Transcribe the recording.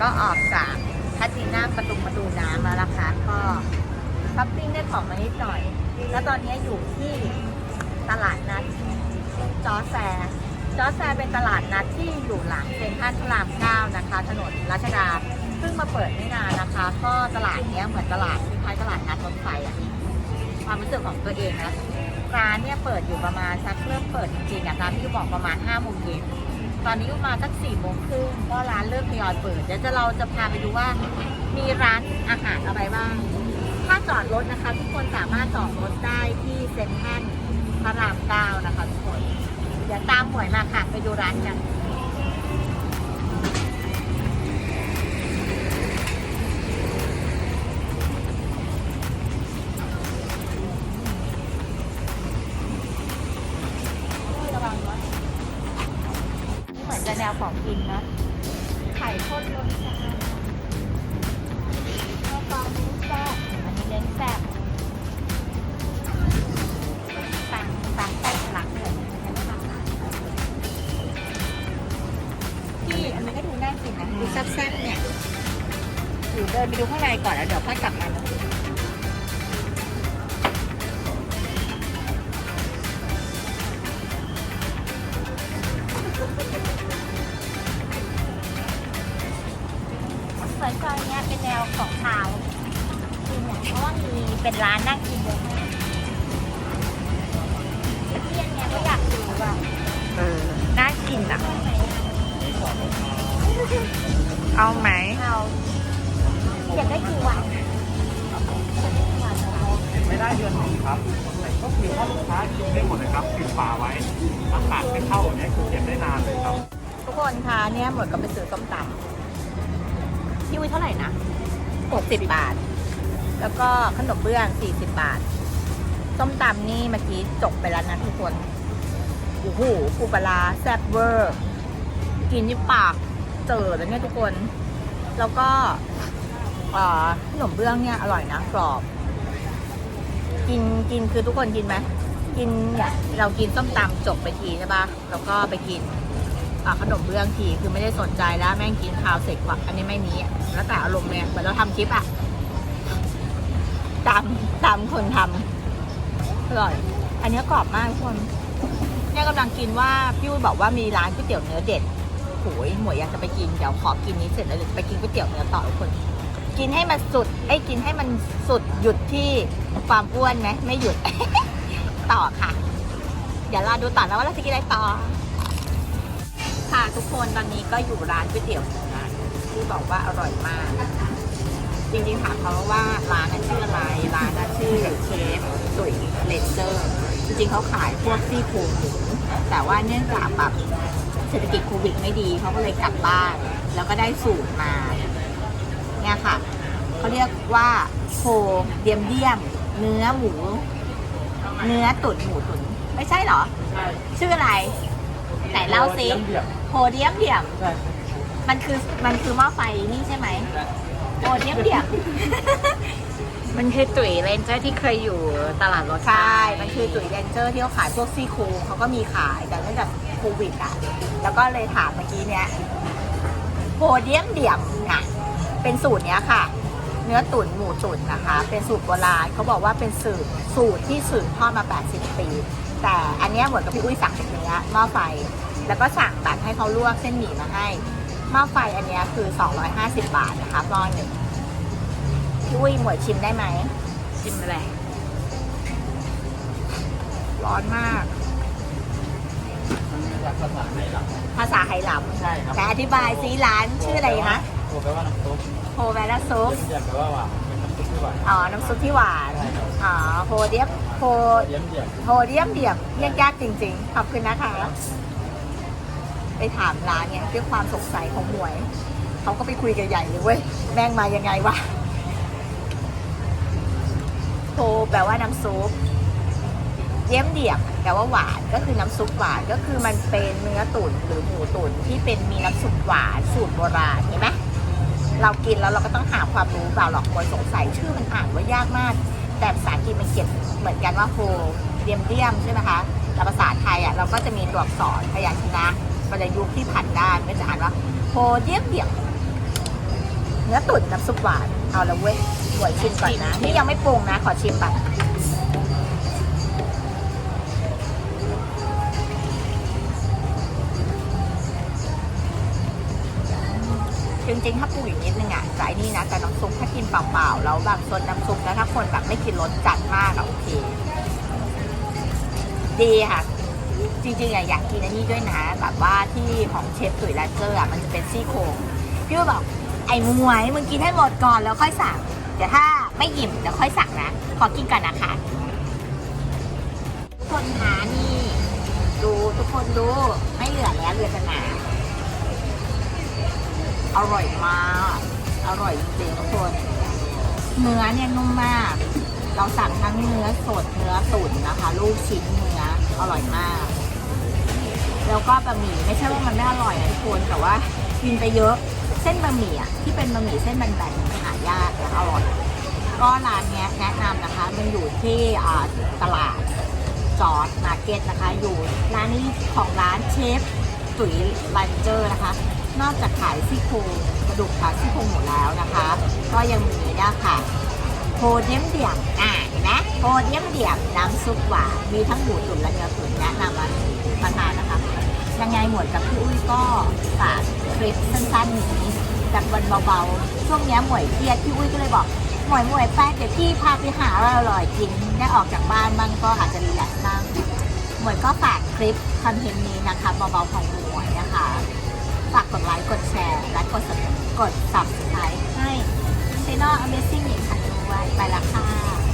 ก็ออกจากพัทิน่าประตูประตูน้ำแล้วนะคะก็ช้อปปิ้งได้ของมานิดหน่อย แล้วตอนนี้อยู่ที่ตลาดนัดจอแซจอแซเป็นตลาดนัดที่อยู่หลังเซ็นทรัลพระรามเก้านะคะ ถนนรัชดาเพิ่งมาเปิดไม่นานนะคะ ก็ตลาดเนี้ยเหมือนตลาดคล้ายตลาดนัดรถไฟอะความรู้สึกของตัวเองนะร้านเนี่ยเปิดอยู่ประมาณสักเริ่มเปิดจริงๆอะร้านที่บอกประมาณ5้าโมงเย็น ตอนนี้ประมาณสักสี่โมงครึ่งก็ร้านเริ่มทยอยเปิด เดี๋ยวจะเราจะพาไปดูว่ามีร้านอาหารอะไรบ้าง ถ้าจอดรถนะคะ ทุกคนสามารถจอดรถได้ที่เซ็นทรัลพระรามเก้านะคะทุกคน เดี๋ยวตามหวยมาค่ะไปดูร้านกัน วของกินนะไข่ข้นรสชาข้าวปลาหมูแซ่บอันนี้เล้งแซ่บตังตังไส้ทะลักเลยพี่อันนี้ก็ดูน่ากินนะดูแซ่บๆเนี่ยอยู่เดินไปดูข้างในก่อนแล้วเดี๋ยวค่อยกลับมา ราะว่ามีเป็นร้านนั่งกินเยอะมากที่อันเนี้ยก็อยากดูว่าเออน่ากินอะ เอาไหมเราอยากได้กี่วันไม่ได้เดือนหนึ่งครับก็คือถ้าลูกค้ากินได้หมดเลยครับปิดฝาไว้อากาศไม่เข้าเนี่ยคือเก็บได้นานเลยครับ ทุกคนคะเนี่ยหมดก็ไปซื้อส้มตำที่วิเท่าไหร่นะ60บาท แล้วก็ขนมเบื้อง 40 บาท ส้มตำนี่เมื่อกี้จบไปแล้วนะทุกคน โอ้โหปูปลาแซ่บเวอร์ กินที่ปากเจอแล้วเนี่ยทุกคน แล้วก็ขนมเบื้องเนี่ยอร่อยนะกรอบ กินกินคือทุกคนกินไหม กินเนี่ยเรากินส้มตำจบไปทีใช่ปะแล้วก็ไปกินขนมเบื้องทีคือไม่ได้สนใจแล้วแม่งกินข้าวเสร็จกว่าอันนี้ไม่มีแล้วแต่อารมณ์เนี่ยเหมือนเราทำคลิปอะ ตามตามคนทำอร่อย อันนี้กรอบมากทุกคนเนี่ยกำลังกินว่าพี่อุ้ยบอกว่ามีร้านก๋วยเตี๋ยวเนื้อเด็ดโหยหมวยอยากจะไปกิน เดี๋ยวขอกินนี้เสร็จแล้วเดี๋ยวไปกินก๋วยเตี๋ยวเนื้อต่อทุกคน กินให้มันสุดไอ้ยกินให้มันสุดหยุดที่ความอ้วนไหมไม่หยุด ต่อค่ะ เดี๋ยวราดูต่อนะว่าเราจะกินอะไรต่อ ค่ะทุกคนตอนนี้ก็อยู่ร้านก๋วยเตี๋ยวเนื้อที่บอกว่าอร่อยมาก จริงๆถามเขาว่าร้านนั้นชื่ออะไร ร้านนั้นชื่อเชฟสุยเลนเจอร์จริงๆเขาขายพวกซี่โครงหมูแต่ว่าเนื่องจากแบบเศรษฐกิจโควิดไม่ดีเขาก็เลยกลับบ้าน แล้วก็ได้สูตรมาเนี่ยค่ะเขาเรียกว่าโคเดียมเดียม เนื้อหมู เนื้อตุ๋นหมูตุ๋นไม่ใช่เหรอ ชื่ออะไรไหนเล่าซิโพเดียมเดียมใช่มันคือมันคือหม้อไฟนี่ใช่ไหม โพเดียมเดียมมันคือตุ๋ยเลนเจอร์ที่เคยอยู่ตลาดรถไฟใช่ มันคือตุ๋ยเรนเจอร์ที่เขาขายพวกซี่โครงเขาก็มีขายแต่เนื่องจากโควิดอะ แล้วก็เลยถามเมื่อกี้เนี้ยโพเดียมเดียมน่ะ เป็นสูตรเนี้ยค่ะ เนื้อตุ๋นหมูตุ๋นนะคะ เป็นสูตรโบราณเขาบอกว่าเป็นสูตรสูตรที่สืบทอดมา 80 ปี แต่อันเนี้ยเหมือนกับพี่อุ้ยสั่งเป็นเนื้อหม้อไฟ แล้วก็สั่งตัดให้เขาลวกเส้นหมี่มาให้ห ม้อไฟอันเนี้ยคือ 250 บาทนะคะหม้อหนึ่งพี่อุ้ยหมวยชิมได้ไหมจิ้มอะไร ร้อนมาก มันมาจากภาษาไหนหลังภาษาไหหลใช่ครับำแต่อธิบายซีร้านชื่ออะไรนะโทรแปลว่าน้ำซุปโฮแวลซุปเยี่ยมแปลว่าหวานเป็นน้ำซุปที่หวานอ๋อ น้ำซุปที่หวานใช่ครับอ๋อ โฮเดียมโฮเยี่ยมเยี่ยมโฮเดียมเดียมเรียกยากจริง ๆ ขอบคุณนะคะ ไปถามร้านเนี่ยด้วยความสงสัยของหมวย เขาก็ไปคุยกันใหญ่เลยเว้ย แม่งมายังไงวะโฮแปลว่าน้ำซุป เยี่ยมเดียมแปลว่าหวานก็คือน้ำซุปหวานก็คือมันเป็นเนื้อตุ๋นหรือหมูตุ๋นที่เป็นมีน้ำซุปหวานสูตรโบราณเห็นไหมเรากินแล้วเราก็ต้องหาความรู้เปล่าหรอกคนสงสัยชื่อมันอ่านว่ายากมาก แต่ภาษาอังกฤษมันเขียนเหมือนกันว่าโฮเดียมเดียมใช่ไหมคะแต่ภาษาไทยอะเราก็จะมีตัวอักษรพยัญชนะ ประยุกต์ที่ผันด้านก็จะอ่านว่าโฮเดียมเดียมเนื้อตุ๋นน้ำซุปหวาน เอาละเว้ยหวยชิมก่อนนะ นี่ยังไม่ปรุงนะ ขอชิมก่อนจริงๆ ถ้าปรุงอีกนิดนึงอะจะไอ้นี่นะ แต่น้ำซุปถ้ากินเปล่าๆ แล้วแบบซดน้ำซุปแล้วถ้าคนแบบไม่กินรสจัดมากอะโอเค ดีค่ะ จริงๆอะอยากกินอันนี้ด้วยนะแบบว่าที่ของเชฟตุ๋ยแลนเจอร์อะมันจะเป็นซี่โครงพี่ว่าบอกไอ้มวยมึงกินให้หมดก่อนแล้วค่อยสั่งเดี๋ยวถ้าไม่อิ่มเดี๋ยวค่อยสั่งนะ ขอกินก่อนนะคะทุกคนหานี่ ดูทุกคนดูไม่เหลือแล้วเหลือแต่หนาอร่อยมาก อร่อยจริงทุกคน เนื้อเนี่ยนุ่มมาก เราสั่งทั้งเนื้อสดเนื้อตุ๋นนะคะ ลูกชิ้นเนื้ออร่อยมาก แล้วก็บะหมี่ไม่ใช่ว่ามันไม่อร่อยนะทุกคนแต่ว่ากินไปเยอะเส้นบะหมี่อะที่เป็นบะหมี่เส้นแบนๆมันหายากและอร่อยก็ร้านนี้แนะนำนะคะ มันอยู่ที่ตลาดจอดมาร์เก็ตนะคะ อยู่ร้านนี้ของร้านเชฟตุ๋ยลันเจอร์นะคะ นอกจากขายซี่โครงกระดูกขาซี่โครงหมดแล้วนะคะ ก็ยังมีเนี่ยค่ะ โพเดียมเดี่ยมอ่าเห็นไหมโพเดียมเดี่ยมน้ำซุปหวานมีทั้งหมูตุ๋นและเนื้อตุ๋นแนะนำมาทานนะคะยังไงหมวดกับพี่อุ้ยก็ฝากคลิปสั้นๆนี้จากวันเบาๆช่วงนี้หมวยเครียดพี่อุ้ยก็เลยบอกหมวยหมวยไปเดี๋ยวพี่พาไปหาอรอร่อยกินได้ออกจากบ้านบ้างก็อาจจะรีแลกซ์บ้างหมวยก็ฝากคลิปคอนเทนต์นี้นะคะเบาๆของหมวยนะคะฝากกดไลค์กดแชร์และกดกด subscribe ให้ Channel Amazing ไปแล้วค่ะ